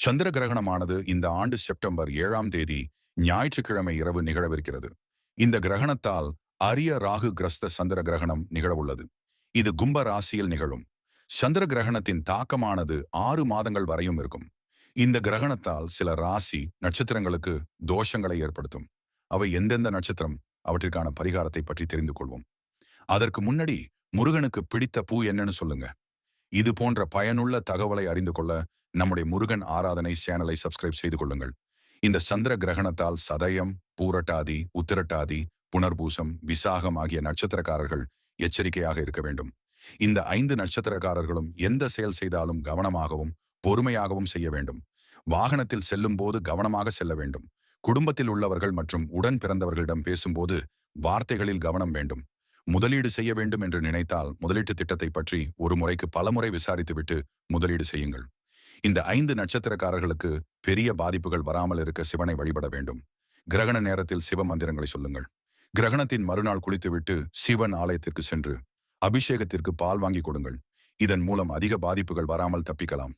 சந்திர கிரகணமானது இந்த ஆண்டு செப்டம்பர் ஏழாம் தேதி ஞாயிற்றுக்கிழமை இரவு நிகழவிருக்கிறது. இந்த கிரகணத்தால் அரிய ராகு கிரஸ்த சந்திர கிரகணம் நிகழவுள்ளது. இது கும்ப ராசியில் நிகழும். சந்திர கிரகணத்தின் தாக்கமானது ஆறு மாதங்கள் வரையும் இருக்கும். இந்த கிரகணத்தால் சில ராசி நட்சத்திரங்களுக்கு தோஷங்களை ஏற்படுத்தும். அவை எந்தெந்த நட்சத்திரம்? அவற்றிற்கான பரிகாரத்தை பற்றி தெரிந்து கொள்வோம். அதற்கு முன்னாடி முருகனுக்கு பிடித்த பூ என்னன்னு சொல்லுங்க. இது போன்ற பயனுள்ள தகவலை அறிந்து கொள்ள நம்முடைய முருகன் ஆராதனை சேனலை சப்ஸ்கிரைப் செய்து கொள்ளுங்கள். இந்த சந்திர கிரகணத்தால் சதயம் பூரட்டாதி உத்திரட்டாதி புனர்பூசம் விசாகம் ஆகிய நட்சத்திரக்காரர்கள் எச்சரிக்கையாக இருக்க வேண்டும். இந்த ஐந்து நட்சத்திரக்காரர்களும் எந்த செயல் செய்தாலும் கவனமாகவும் பொறுமையாகவும் செய்ய வேண்டும். வாகனத்தில் செல்லும் போது கவனமாக செல்ல வேண்டும். குடும்பத்தில் உள்ளவர்கள் மற்றும் உடன் பிறந்தவர்களிடம் பேசும்போது வார்த்தைகளில் கவனம் வேண்டும். முதலீடு செய்ய வேண்டும் என்று நினைத்தால் முதலீட்டு திட்டத்தை பற்றி ஒரு முறைக்கு பலமுறை விசாரித்துவிட்டு முதலீடு செய்யுங்கள். இந்த ஐந்து நட்சத்திரக்காரர்களுக்கு பெரிய பாதிப்புகள் வராமல் இருக்க சிவனை வழிபட வேண்டும். கிரகண நேரத்தில் சிவ மந்திரங்களை சொல்லுங்கள். கிரகணத்தின் மறுநாள் குளித்துவிட்டு சிவன் ஆலயத்திற்கு சென்று அபிஷேகத்திற்கு பால் வாங்கி கொடுங்கள். இதன் மூலம் அதிக பாதிப்புகள் வராமல் தப்பிக்கலாம்.